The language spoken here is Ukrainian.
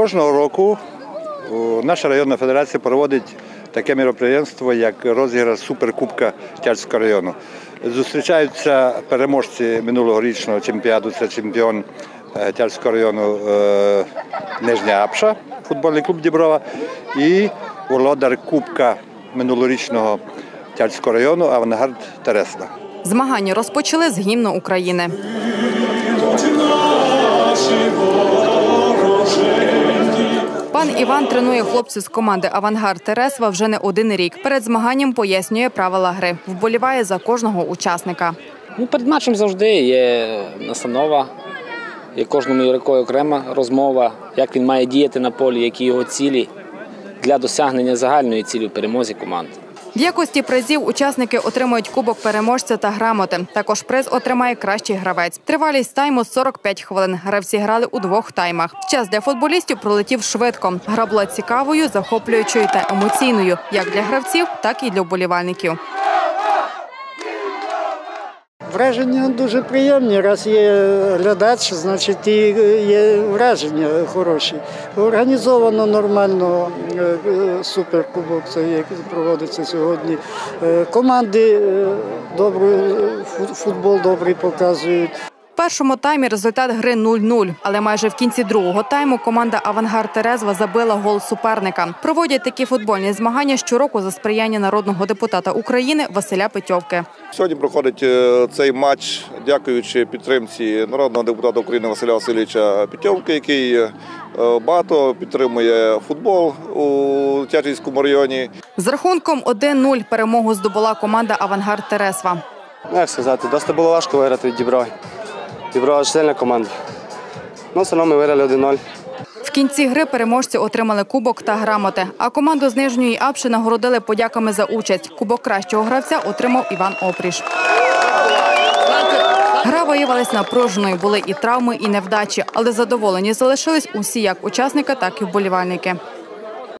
Кожного року наша районна федерація проводить таке міроприємство, як розіграш суперкубка Тячського району. Зустрічаються переможці минулогорічного чемпіонаду, це чемпіон е, району е, Нижня Апша, футбольний клуб Діброва, і володар Кубка минулорічного Тячського району Авангард Тересла. Змагання розпочали з гімну України. Пан Іван тренує хлопців з команди Авангард Тересва вже не один рік. Перед змаганням пояснює правила гри. Вболіває за кожного учасника. Ну, перед матчем завжди є настанова, є кожному ігрокові окрема розмова, як він має діяти на полі, які його цілі для досягнення загальної цілі в перемозі команди. В якості призів учасники отримують кубок переможця та грамоти. Також приз отримає кращий гравець. Тривалість тайму 45 хвилин. Гравці грали у двох таймах. Час для футболістів пролетів швидко. Гра була цікавою, захоплюючою та емоційною, як для гравців, так і для вболівальників. Враження дуже приємні. Раз є глядач, значить і є враження хороші. Організовано нормально е, суперкубок, як проводиться сьогодні. Е, Команди е, добре, футбол добрий показують. Першому таймі результат гри 0-0, але майже в кінці другого тайму команда Авангард Терезва забила гол суперника. Проводять такі футбольні змагання щороку за сприяння народного депутата України Василя Петьовки. Сьогодні проходить е, цей матч, дякуючи підтримці народного депутата України Василя Васильовича Пітьовки, який е, багато підтримує футбол у Тячівському районі. З рахунком 1-0 перемогу здобула команда Авангард Тересва. Ну, як сказати, досить було важко виграти від Діброви. Діброва ж сильна команда. Ну, все одно ми виграли 1-0. В кінці гри переможці отримали кубок та грамоти. А команду з нижньої Апши нагородили подяками за участь. Кубок кращого гравця отримав Іван Опріш. Гра виявилась напруженою. Були і травми, і невдачі, але задоволені залишились усі як учасники, так і вболівальники.